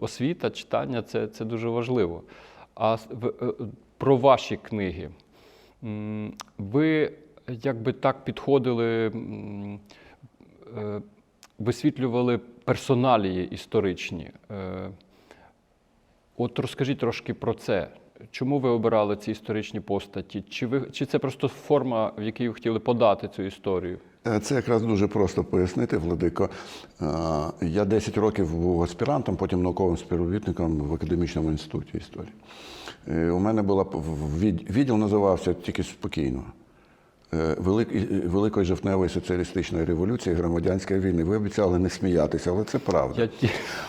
освіта, читання це, це дуже важливо. А е, про ваші книги. Ви якби так підходили, е, висвітлювали персоналії історичні. Е, От розкажіть трошки про це. Чому ви обирали ці історичні постаті? Чи, ви, чи це просто форма, в якій ви хотіли подати цю історію? Е, Це якраз дуже просто пояснити, Владико. Е, Я 10 років був аспірантом, потім науковим співробітником в академічному інституті історії. Е, У мене була відділ називався тільки спокійно. Великої жовтневої соціалістичної революції, громадянської війни. Ви обіцяли не сміятися, але це правда. Я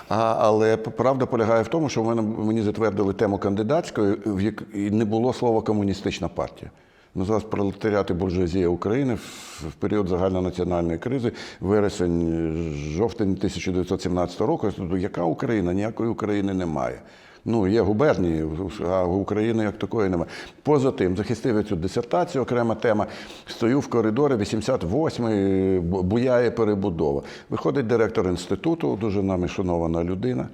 А, але правда полягає в тому, що в мене мені затвердили тему кандидатської, в як і не було слова комуністична партія. Називалась пролетаріат і буржуазія України в період загальнонаціональної кризи, вересень, жовтень 1917 року. Яка Україна? Ніякої України немає. Ну, є губернії, а України як такої немає. Поза тим, захистив цю дисертацію, окрема тема. Стою в коридорі, 88-й, бу- буяє перебудова. Виходить директор інституту, дуже нами шанована людина.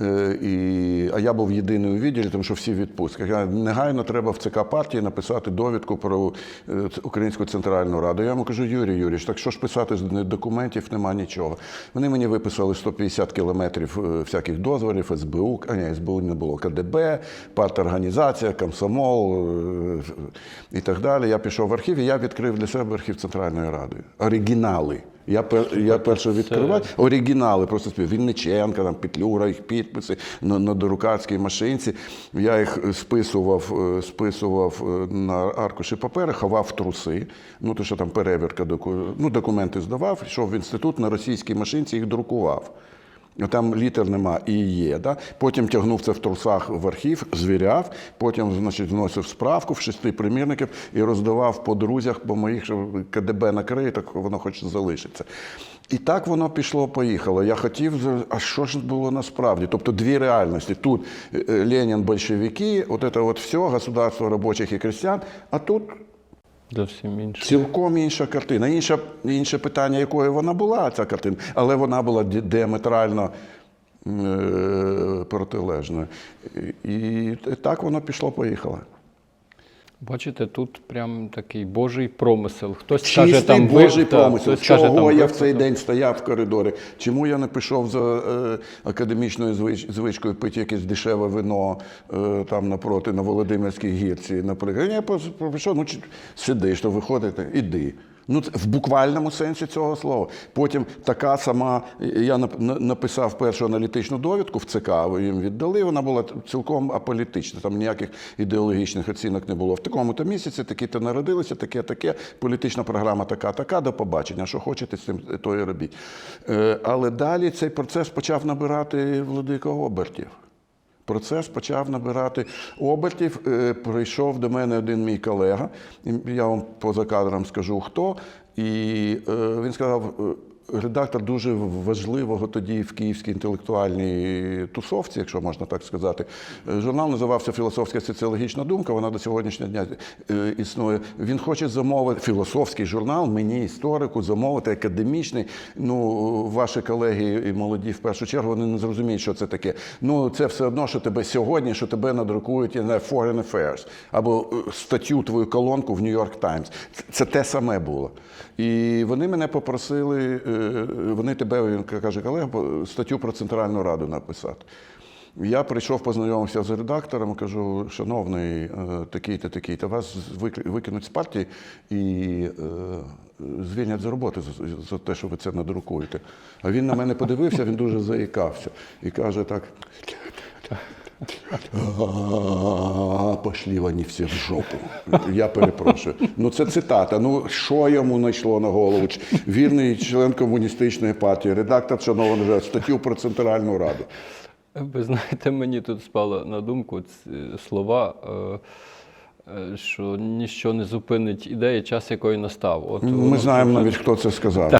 Е, І, а я був єдиний у відділі, тому що всі в відпустках. Я, негайно треба в ЦК партії написати довідку про е, Українську Центральну Раду. Я йому кажу, Юрій Юрійович, так що ж писати з документів, нема нічого. Вони мені виписали 150 кілометрів е, всяких дозволів, СБУ, а ні, СБУ не було, КДБ, парторганізація, комсомол і так далі. Я пішов в архів і я відкрив для себе архів Центральної Ради. Оригінали. Я, пер, я перше відкривав оригінали, просто спів. Вінниченка, там, Петлюра, їх підписи на, на дорукарській машинці. Я їх списував, е, списував е, на аркуші паперу, ховав в труси. Ну, то що там перевірка, доку... ну, документи здавав, йшов в інститут на російській машинці, їх друкував. Там літер нема і є. Да? Потім тягнув це в трусах в архів, звіряв, потім значить, вносив справку в шести примірників і роздавав по друзях, по моїх КДБ накриє, так воно хоч залишиться. І так воно пішло, поїхало. Я хотів, а що ж було насправді? Тобто дві реальності. Тут е, е, Ленін, большевики, от це от все, государство робочих і крестьян, а тут Зовсім інше. Цілком інша картина. Інше, інше питання, якою вона була, ця картина, але вона була діаметрально е, протилежною. І, так воно пішло-поїхало. Бачите, тут прям такий божий промисел. Хтось каже, Чистий там ви- Божий та, промисел. каже, Чого там я ви- в цей день стояв в коридорі? Чому я не пішов за е, академічною звич, звичкою пити якесь дешеве вино е, там напроти на Володимирській гірці, наприклад? Я пішов, ну сиди, сидиш, то виходите, іди. Ну, в буквальному сенсі цього слова. Потім така сама, я на- написав першу аналітичну довідку в ЦК, їм віддали, вона була цілком аполітична, там ніяких ідеологічних оцінок не було. В такому-то місяці такі-то народилися, таке, таке, політична програма така, така, до побачення. Що хочете з цим, то і робіть. Е, Але далі цей процес почав набирати владика обертів. Процес почав набирати обертів. Е, Прийшов до мене один мій колега, я вам поза кадром скажу хто. І е, він сказав: е, редактор дуже важливого тоді в київській інтелектуальній тусовці, якщо можна так сказати. Е, Журнал називався Філософська соціологічна думка. Вона до сьогоднішнього дня е, існує. Він хоче замовити філософський журнал, мені, історику, замовити академічний. Ну, ваші колеги і молоді в першу чергу вони не зрозуміють, що це таке. Ну, це все одно, що тебе сьогодні, що тебе надрукують знаю, Foreign Affairs або е, статтю твою колонку в New York Times. Це, те саме було. І вони мене попросили, вони тебе, він каже, колега, статтю про Центральну Раду написати. Я прийшов, познайомився з редактором, кажу, шановний, е, такий-то, такий-то, вас викинуть з партії і е, звільнять за, за те, що ви це надрукуєте. А він на мене подивився, він дуже заїкався і каже так. «А, Пошли вони всі в жопу. Я перепрошую. Ну це цитата. Ну що йому знайшло на голову? Вірний член комуністичної партії, редактор шановний вже статтю про Центральну Раду. Ви знаєте, мені тут спало на думку слова, е, е, що ніщо не зупинить ідеї, час якої настав. От Ми знаємо навіть, хто це сказав.